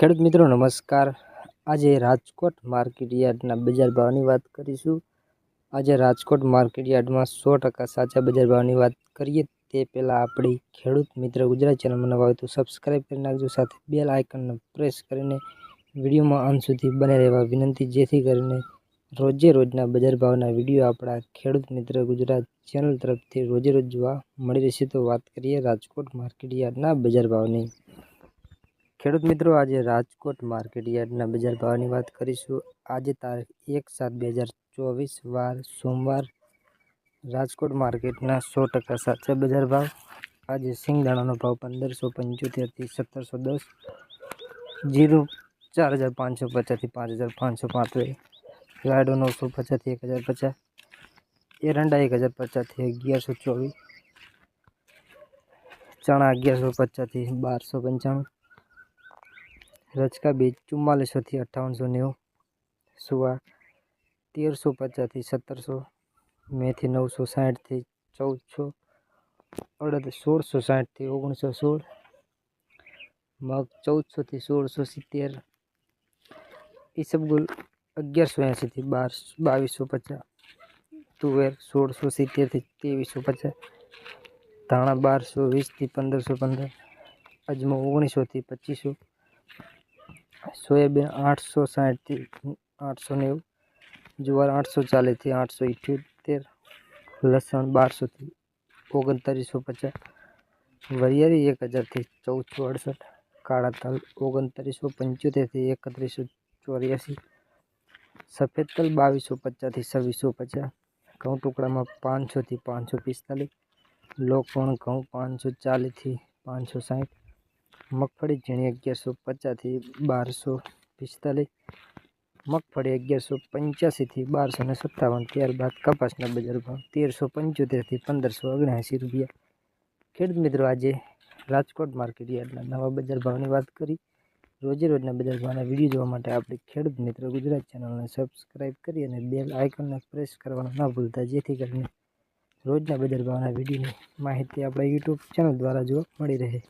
ખેડૂત મિત્રો, નમસ્કાર. આજે રાજકોટ માર્કેટ યાર્ડના બજાર ભાવની વાત કરીશું. આજે રાજકોટ માર્કેટ યાર્ડમાં સો ટકા સાચા બજાર ભાવની વાત કરીએ. તે પહેલાં આપણી ખેડૂત મિત્ર ગુજરાત ચેનલમાં નવા હોય તો સબસ્ક્રાઈબ કરી નાખજો. સાથે બેલ આઇકનને પ્રેસ કરીને વિડીયોમાં અંત સુધી બને રહેવા વિનંતી. જેથી કરીને રોજે રોજના બજાર ભાવના વીડિયો આપણા ખેડૂત મિત્ર ગુજરાત ચેનલ તરફથી રોજે રોજ જોવા મળી રહેશે. તો વાત કરીએ રાજકોટ માર્કેટ યાર્ડના બજાર ભાવની. ખેડૂત મિત્રો, આજે રાજકોટ માર્કેટ યાર્ડના બજાર ભાવની વાત કરીશું. આજે તારીખ એક સાત બે હજાર ચોવીસ, વાર સોમવાર. રાજકોટ માર્કેટના સો ટકા સાચા બજાર ભાવ. આજે સિંગદાણાનો ભાવ પંદરસો પંચોતેરથી સત્તરસો દસ. જીરું ચાર હજાર પાંચસો પચાસથી પાંચ હજાર પાંચસો પાંત્રીસ. રાયડો નવસો પચાસથી એક હજાર પચાસ. એરંડા એક હજાર પચાસથી અગિયારસો ચોવીસ. ચણા અગિયારસો પચાસથી બારસો પંચાણું. રચકા બીજ ચુમ્માલીસોથી અઠ્ઠાવનસો નેવું સુવા તેરસો પચાસથી સત્તરસો મેથી નવસો સાઠથી ચૌદસો અડદ સોળસો સાઠથી ઓગણીસો સોળ મગ ચૌદસોથી સોળસો સિત્તેર ઈસબગુલ અગિયારસો એંશીથી બાર બાવીસો પચાસ તુવેર સોળસો સિત્તેરથી ત્રેવીસો પચાસ ધાણા બારસો વીસથી પંદરસો પંદર અજમો ઓગણીસોથી પચીસો સોયાબીન આઠસો સાઠથી આઠસો નેવું, જુવાર આઠસો ચાલીસથી આઠસો ઇઠ્યોતેર, લસણ બારસોથી ઓગણત્રીસો પચાસ, વરિયાળી એક હજારથી ચૌદસો અડસઠ, કાળા તલ ઓગણત્રીસો પંચોતેરથી એકત્રીસો ચોર્યાસી, સફેદ તલ બાવીસો પચાસથી છવ્વીસો પચાસ, ઘઉં ટુકડામાં પાંચસોથી પાંચસો પિસ્તાલીસ લોકવણ ઘઉં પાંચસો ચાલીસથી પાંચસો સાઠ મગફળી ઝીણી અગિયારસો પચાસથી બારસો પિસ્તાલીસ. મગફળી અગિયારસો પંચ્યાસીથી બારસો ને સત્તાવન. ત્યારબાદ કપાસના બજાર ભાવ તેરસો પંચોતેરથી પંદરસો ઓગણએંસી રૂપિયા. ખેડૂત મિત્રો, આજે રાજકોટ માર્કેટ યાર્ડના નવા બજાર ભાવની વાત કરી. રોજે રોજના બજાર ભાવના વીડિયો જોવા માટે આપણે ખેડૂત મિત્ર ગુજરાત ચેનલને સબસ્ક્રાઈબ કરી અને બેલ આઇકનને પ્રેસ કરવાનું ન ભૂલતા, જેથી કરીને રોજના બજાર ભાવના વિડીયોની માહિતી આપણા યુટ્યુબ ચેનલ દ્વારા જોવા મળી રહે.